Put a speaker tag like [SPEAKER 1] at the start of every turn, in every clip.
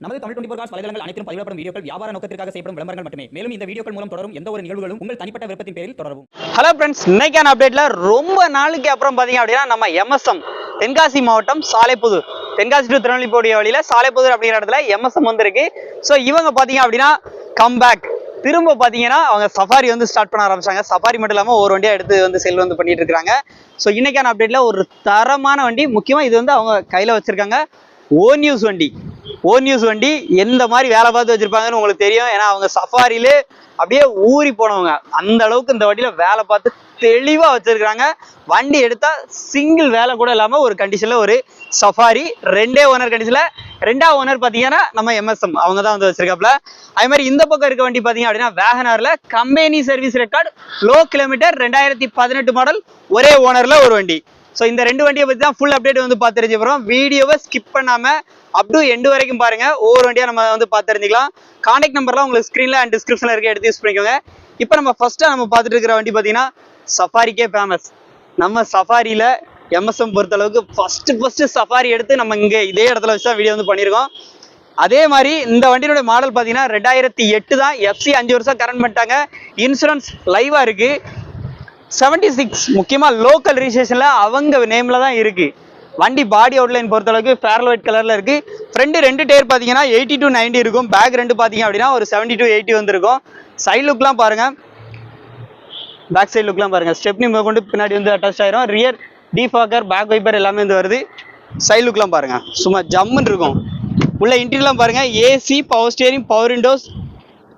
[SPEAKER 1] நமது Tamil twenty four cos வலைதளங்கள் அனைத்தும் பதிவிடப்படும் வீடியோக்கள் வியாபார நோக்கத்திற்காக செய்யப்படும் விளம்பரங்கள் மட்டுமே. மேலும் இந்த வீடியோக்கள் மூலம் தொடரும் எந்த ஒரு நிகழ்வுகளும் உங்கள் தனிப்பட்ட விருப்பத்தின் பேரில் தொடரும்
[SPEAKER 2] ஹலோ ஃப்ரெண்ட்ஸ் இன்னைக்கான அப்டேட்ல ரொம்ப நாளுக்கு அப்புறம் பாத்தீங்க அப்படின்னா நம்ம எம்எஸ்எம் தென்காசி மாவட்டம் சாலைப்புதூர். தென்காசி டு திருநெல்வேலி போடிய வழியில சாலைப்புதூர் அப்படிங்கிற இடத்துல எம்எஸ்எம் வந்திருக்கு. ஸோ இவங்க பாத்தீங்க அப்படின்னா கம்பேக் திரும்ப பார்த்தீங்கன்னா அவங்க சஃபாரி வந்து ஸ்டார்ட் பண்ண ஆரம்பிச்சாங்க. சஃபாரி மட்டும் இல்லாமல் ஒரு வண்டியாக எடுத்து வந்து செல் வந்து பண்ணிட்டு இருக்காங்க. ஸோ இன்னைக்கான அப்டேட்ல ஒரு தரமான வண்டி. முக்கியமாக இது வந்து அவங்க கையில் வச்சிருக்காங்க. ஓ நியூஸ் வண்டி. ஓ நியூஸ் வண்டி எந்த மாதிரி வேலை பார்த்து வச்சிருப்பாங்கன்னு உங்களுக்கு தெரியும். ஏன்னா அவங்க சஃபாரிலே அப்படியே ஊறி போனவங்க. அந்த அளவுக்கு இந்த வண்டியில வேலை பார்த்து தெளிவா வச்சிருக்காங்க வண்டி எடுத்தா சிங்கிள் வேலை கூட இல்லாம ஒரு கண்டிஷன்ல ஒரு சஃபாரி ரெண்டே ஓனர் கண்டிஷன்ல ரெண்டா ஓனர் பாத்தீங்கன்னா நம்ம எம்எஸ்எம் அவங்க தான் வந்து வச்சிருக்காப்ல அதே மாதிரி இந்த பக்கம் இருக்க வண்டி பாத்தீங்க அப்படின்னா வேகனார்ல company service record low kilometre ரெண்டாயிரத்தி பதினெட்டு மாடல் ஒரே ஓனர்ல ஒரு வண்டி. ஸோ இந்த ரெண்டு வண்டியை பற்றி தான் ஃபுல் அப்டேட் வந்து பார்த்து தெரிஞ்சு வீடியோவை ஸ்கிப் பண்ணாமல் அப் டு எண்டு வரைக்கும் பாருங்க. ஒவ்வொரு வண்டியாக நம்ம வந்து பார்த்து தெரிஞ்சுக்கலாம் கான்டாக்ட் நம்பர்லாம் உங்களுக்கு ஸ்க்ரீனில் அண்ட் டிஸ்கிரிப்ஷனில் இருக்க எடுத்து யூஸ் பண்ணிக்கோங்க. இப்போ நம்ம ஃபஸ்ட்டாக நம்ம பார்த்துட்டு இருக்கிற வண்டி பார்த்தீங்கன்னா சஃபாரிக்கே ஃபேமஸ் நம்ம சஃபாரியில் எம்எஸ்எம் பொறுத்தளவுக்கு ஃபஸ்ட்டு ஃபஸ்ட்டு சஃபாரி எடுத்து நம்ம இங்கே இதே இடத்துல வச்சு தான் வீடியோ வந்து பண்ணியிருக்கோம். அதே மாதிரி இந்த வண்டியோட மாடல் பார்த்தீங்கன்னா ரெண்டாயிரத்தி எட்டு தான். எஃப்சி அஞ்சு வருஷம் கரண்ட் பண்ணிட்டாங்க. இன்சூரன்ஸ் லைவாக இருக்குது செவன்டி சிக்ஸ் முக்கியமாக லோக்கல் ரிஜிஸ்ட்ரேஷனில் அவங்க நேமில் தான் இருக்குது வண்டி பாடி அவுட்லைன் பொறுத்தளவுக்கு ஃபேரல் ஒயிட் கலரில் இருக்குது ஃப்ரண்ட் ரெண்டு டயர் பார்த்தீங்கன்னா எயிட்டி டு 90 இருக்கும். பேக் ரெண்டு பார்த்தீங்க அப்படின்னா ஒரு செவன்டி டு எயிட்டி வந்துருக்கும். சைட் லுக்லாம் பாருங்கள் பேக் சைடு லுக்லாம் பாருங்கள் ஸ்டெப்னி கொண்டு பின்னாடி வந்து அட்டாச் ஆயிரும். ரியர் டீஃபாக்கர் பேக் வைப்பர் எல்லாமே வந்து வருது. சைட் லுக்லாம் பாருங்கள் சும்மா ஜம்முன்னு இருக்கும். உள்ள இன்டீரியர்லாம் பாருங்கள் AC power steering power windows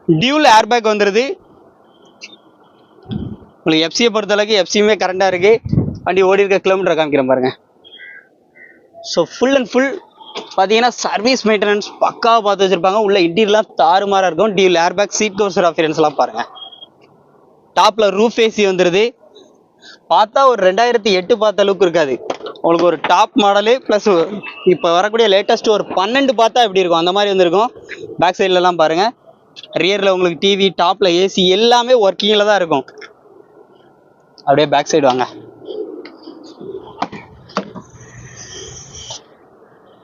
[SPEAKER 2] dual airbag வந்துடுது உங்களுக்கு எஃப்சியை பொறுத்தளவுக்கு எஃப்சியுமே கரண்டாக இருக்குது வண்டி ஓடி இருக்க கிலோமீட்டர் காமிக்கிறேன் பாருங்கள் ஸோ ஃபுல் அண்ட் ஃபுல் பார்த்தீங்கன்னா சர்வீஸ் மெயின்டெனன்ஸ் பக்காவாக பார்த்து வச்சுருப்பாங்க. உள்ள இன்டீரியர்லாம் தாறுமாறாக இருக்கும். டியூல் ஏர்பேக் சீட் கவர்ஸர் அஃபியரன்ஸ்லாம் பாருங்கள் டாப்பில் ரூஃப் ஏசி வந்துடுது பார்த்தா ஒரு ரெண்டாயிரத்தி எட்டு பார்த்த அளவுக்கு இருக்காது. உங்களுக்கு ஒரு டாப் மாடலு ப்ளஸ் இப்போ வரக்கூடிய லேட்டஸ்ட் ஒரு பன்னெண்டு பார்த்தா எப்படி இருக்கும்? அந்த மாதிரி வந்திருக்கும். பேக் சைட்லலாம் பாருங்கள் ரியரில் உங்களுக்கு டிவி டாப்பில் ஏசி எல்லாமே ஒர்க்கிங்கில் தான் இருக்கும். அப்படியே பேக் சைடு வாங்க.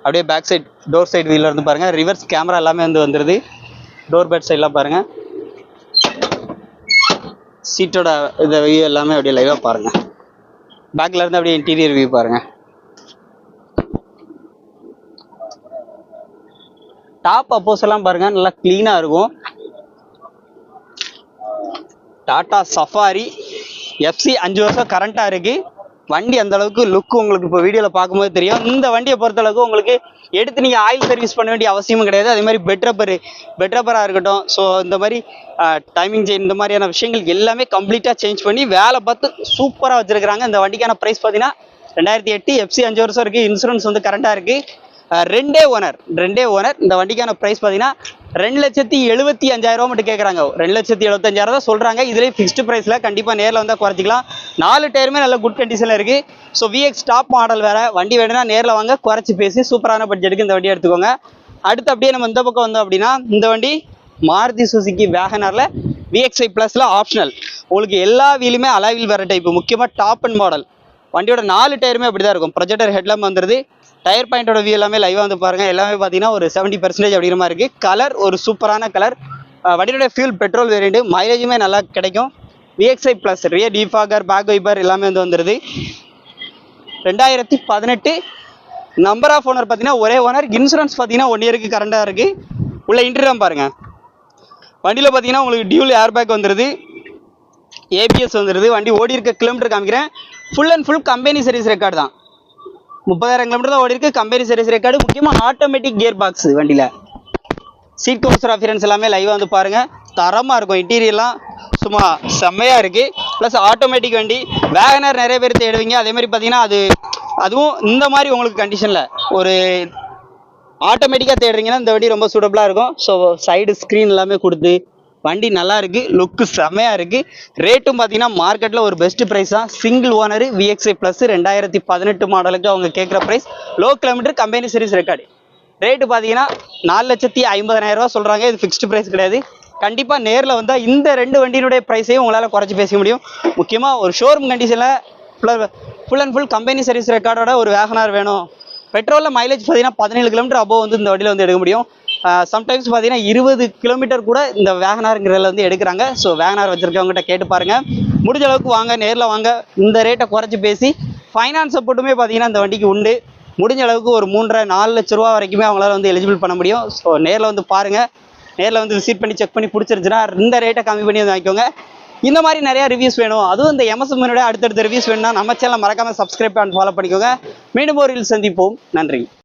[SPEAKER 2] அப்படியே பேக் சைட் டோர் சைடு வீலில் இருந்து பாருங்கள் ரிவர்ஸ் கேமரா எல்லாமே வந்து வந்துடுது டோர் பேட் சைட்லாம் பாருங்கள் சீட்டோட இந்த வியூ எல்லாமே அப்படியே லைவாக பாருங்கள் பேக்கில் இருந்து அப்படியே இன்டீரியர் வியூ பாருங்கள் டாப் அப்போஸ் எல்லாம் பாருங்க. நல்லா க்ளீனாக இருக்கும். டாடா சஃபாரி எஃப்சி அஞ்சு வருஷம் கரண்ட்டாக இருக்கு. வண்டி அந்த அளவுக்கு லுக் உங்களுக்கு இப்போ வீடியோவில் பார்க்கும்போது தெரியும். இந்த வண்டியை பொறுத்தளவுக்கு உங்களுக்கு எடுத்து நீங்கள் ஆயில் சர்வீஸ் பண்ண வேண்டிய அவசியமும் கிடையாது. அதே மாதிரி பெட்ரப்பர் பெட்ரப்பராக இருக்கட்டும். ஸோ இந்த மாதிரி டைமிங் செயின் இந்த மாதிரியான விஷயங்கள் எல்லாமே கம்ப்ளீட்டாக சேஞ்ச் பண்ணி வேலை பார்த்து சூப்பராக வச்சுருக்கிறாங்க. இந்த வண்டிக்கான ப்ரைஸ் பார்த்தீங்கன்னா ரெண்டாயிரத்தி எட்டு எஃப்சி அஞ்சு வருஷம் இருக்குது இன்சூரன்ஸ் வந்து கரண்ட்டாக இருக்குது ரெண்டே ஓனர் ரெண்டே ஓனர் இந்த வண்டிக்கான ப்ரைஸ் பார்த்தீங்கன்னா ரெண்டு லட்சத்தி எழுபத்தி அஞ்சாயிரம் ரூபா மட்டும் கேட்குறாங்க ரெண்டு லட்சத்தி எழுபத்தஞ்சாயிரம் தான் சொல்கிறாங்க இதுலேயே ஃபிக்ஸ்டு ப்ரைஸில் கண்டிப்பாக நேரில் வந்தால் குறைச்சிக்கலாம். நாலு டயருமே நல்ல குட் கண்டிஷனில் இருக்குது ஸோ விஎக்ஸ் டாப் மாடல் வேறு. வண்டி வேணும்னா நேரில் வாங்க குறைச்சி பேசி சூப்பரான பட்ஜெட்டுக்கு இந்த வண்டி எடுத்துக்கோங்க. அடுத்து அப்படியே நம்ம இந்த பக்கம் வந்தோம் அப்படின்னா இந்த வண்டி மாருதி சுசுக்கி வேகனரில் விஎக்ஸ்ஐ ப்ளஸில் ஆப்ஷனல் உங்களுக்கு எல்லா வீலுமே அலாவில் வர டைப் முக்கியமாக டாப் அண்ட் மாடல் வண்டியோட நாலு டயருமே அப்படி தான் இருக்கும். ப்ரொஜெக்டர் ஹெட்லாம் வந்துடுது டயர் பாயிண்டோட வியூ எல்லாமே லைவாக வந்து பாருங்கள் எல்லாமே பார்த்தீங்கன்னா ஒரு செவன்ட்டி பர்சன்டேஜ் அப்படிங்கிற மாதிரி இருக்குது கலர் ஒரு சூப்பரான கலர் வண்டியோட ஃபியூல் பெட்ரோல் வேரியண்ட்டு மைலேஜுமே நல்லா கிடைக்கும். VXI plus rear defogger back wiper எல்லாமே வந்து வந்துடுது ரெண்டாயிரத்தி பதினெட்டு நம்பர் ஆஃப் ஓனர் பார்த்தீங்கன்னா ஒரே ஓனர் இன்சூரன்ஸ் பார்த்தீங்கன்னா ஒன் இயருக்கு கரண்டாக இருக்குது உள்ள இன்டர்வியூ பாருங்கள் வண்டியில் பார்த்தீங்கன்னா உங்களுக்கு டியூல் ஏர்பேக் வந்துடுது ஏபிஎஸ் வந்துடுது வண்டி ஓடி இருக்க கிலோமீட்டர் காமிக்கிறேன். Full and full company service record தான். முப்பதாயிரம் கிலோமீட்டர் தான் ஓடி இருக்கு கம்பெனி சர்வீஸ் ரெக்கார்டு முக்கியமாக ஆட்டோமேட்டிக் கியர் பாக்ஸ் வண்டியில். சீட் கவுன்சர் அஃபியரன்ஸ் எல்லாமே லைவாக வந்து பாருங்கள் தரமாக இருக்கும். இன்டீரியர்லாம் சும்மா செம்மையாக இருக்குது ப்ளஸ் ஆட்டோமேட்டிக் வண்டி. வேகனர் நிறைய பேர் தேடுவீங்க. அதே மாதிரி பார்த்தீங்கன்னா அது அதுவும் இந்த மாதிரி உங்களுக்கு கண்டிஷனில் ஒரு ஆட்டோமேட்டிக்காக தேடுறீங்கன்னா இந்த வண்டி ரொம்ப சூட்டபுளாக இருக்கும். ஸோ சைடு ஸ்க்ரீன் எல்லாமே கொடுத்து வண்டி நல்லா இருக்கு லுக்கு செம்மையாக இருக்கு. ரேட்டும் பார்த்தீங்கன்னா மார்க்கெட்டில் ஒரு பெஸ்ட் ப்ரைஸ் தான். சிங்கிள் ஓனர் விஎக்ஸ்ஐ ப்ளஸ் ரெண்டாயிரத்தி பதினெட்டு மாடலுக்கு அவங்க கேட்குற price low kilometre company service record rate பார்த்தீங்கன்னா நாலு லட்சத்தி ஐம்பதாயிரம் ரூபா சொல்கிறாங்க இது ஃபிக்ஸ்டு ப்ரைஸ் கிடையாது. கண்டிப்பாக நேரில் வந்தால் இந்த ரெண்டு வண்டியினுடைய ப்ரைஸையும் உங்களால் குறைச்சி பேச முடியும். முக்கியமாக ஒரு ஷோரூம் கண்டிஷனில் full and full company service ரெக்கார்டோட ஒரு வேகனார் வேணும். பெட்ரோலில் மைலேஜ் பார்த்தீங்கன்னா பதினேழு கிலோமீட்டர் அபோவ் வந்து இந்த வண்டியில் வந்து எடுக்க முடியும். சம்டைம்ஸ் பார்த்தீங்கன்னா இருபது கிலோமீட்டர் கூட இந்த வேகனாருங்கிறதுல வந்து எடுக்கிறாங்க. ஸோ வேகனார் வச்சுருக்கவங்ககிட்ட கேட்டு பாருங்கள் முடிஞ்ச அளவுக்கு வாங்க நேரில் வாங்க. இந்த ரேட்டை குறைச்சி பேசி ஃபைனான்ஸ் சப்போர்ட்டுமே பார்த்தீங்கன்னா இந்த வண்டிக்கு உண்டு. முடிஞ்ச அளவுக்கு ஒரு மூன்றரை நாலு லட்ச ரூபா வரைக்குமே அவங்களால வந்து எலிஜிபிள் பண்ண முடியும். ஸோ நேரில் வந்து பாருங்கள் நேரில் வந்து விசிட் பண்ணி செக் பண்ணி பிடிச்சிருந்துச்சுன்னா இந்த ரேட்டை கம்மி பண்ணி வந்து வாங்கிக்கோங்க. இந்த மாதிரி நிறையா ரிவ்யூஸ் வேணும். அதுவும் இந்த எம்எஸ்எம்மனோட அடுத்தடுத்த ரிவ்யூஸ் வேணும்னா நம்ம சேனல் மறக்காமல் சப்ஸ்கிரைப் அண்ட் ஃபாலோ பண்ணிக்கோங்க. மீண்டும் ஒரு சந்திப்போம். நன்றி.